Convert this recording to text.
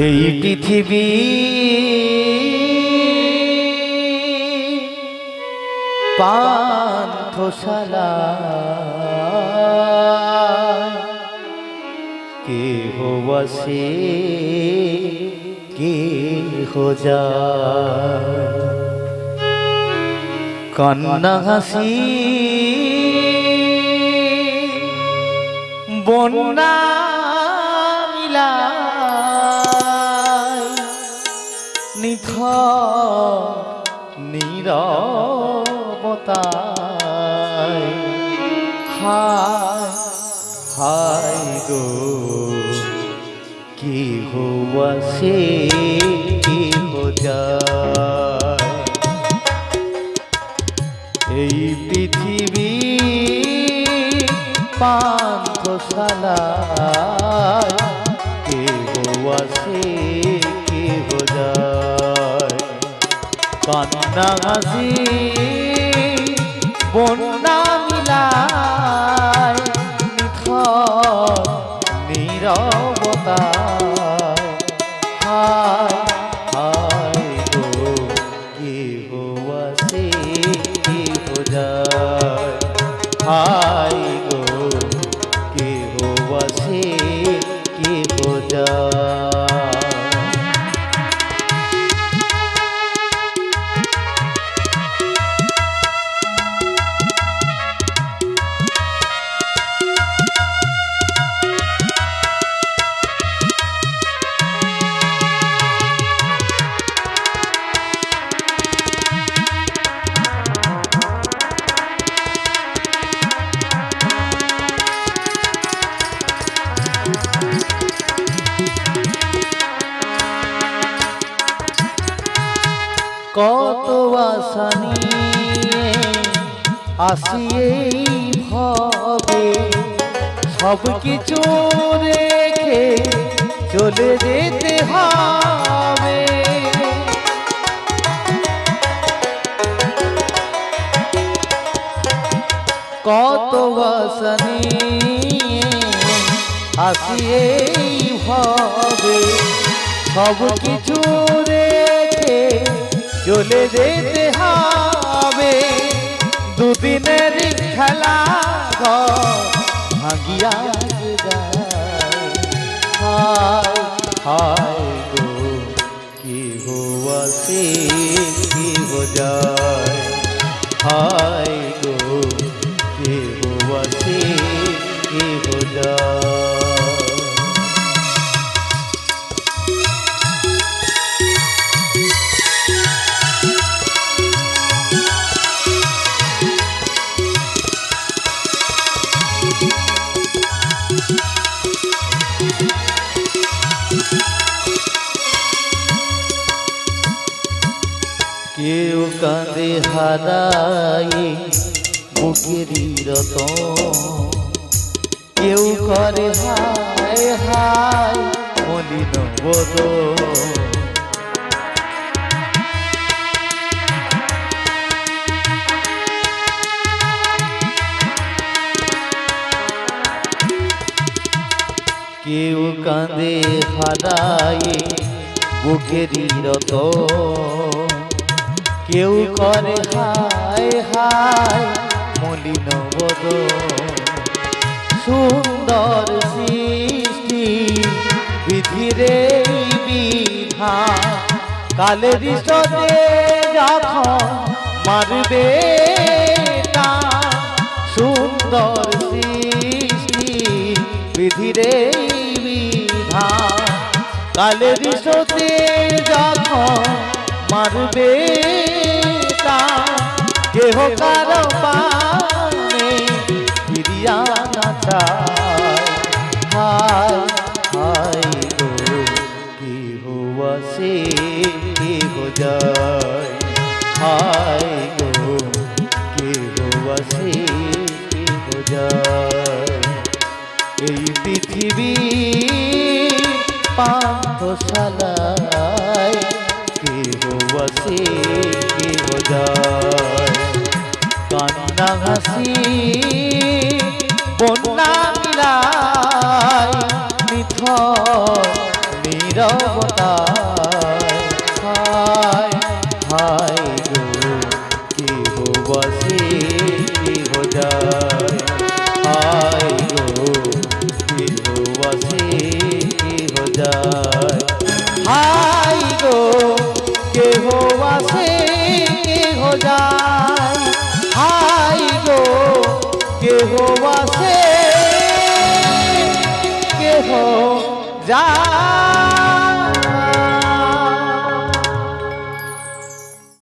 এই পৃথিবী পান্থশালা কে হো বসে কে হো যা কান্না হাসি বন্যা নিথ নীরবতায় হায় হায় গো, কি হওয়া সে, কি হো এই পৃথিবী পান্থশালা কে আসে কে যায়। কান্না হাসি বন্যা মিলায়, নিথর নীরবতায় হায় হায় গো, কে আসে কে যায় হায় গো, কে কত আশা নিয়ে আসি এই ভবে। সব কিছু রেখে চলে যেতে হবে। কত আশা নিয়ে আসি এই ভবে। সব কিছু রেখে চলে যেতে হবে। দুদিনের খেলা ঘর ভাঙিয়া হায় গো, কি হওয়া সে কি হো হায় গো, কি হওয়া কি হো কেউ কাঁদে হারাই বুকেরই রত কেউ করে হায় হায় মলিন বদ কেউ কাঁদে হারাই বুকেরই রত কেউ করে, হায় হায়, মলিন বদ সুন্দর সৃষ্টি, বিধিরে বিধা কালের সাথে যখন মারবে সুন্দর সৃষ্টি, বিধিরে বিধা কালের সাথে যখন মারবে কেহ কারও পানে ফিরিয়া না চায় হায় হায় গো কি হওয়া কি হো হায় গো কি হওয়া কি এই পৃথিবী পান্থশালায় কে বসে কে যায় হাসি বন্যা মিলায় নিথর নীরবতা হায় হায় গো, কেহ বসে, কেহ যায়? হায় গো, কেহ বসে, কেহ যায়? কেহ আসে কেহ যায়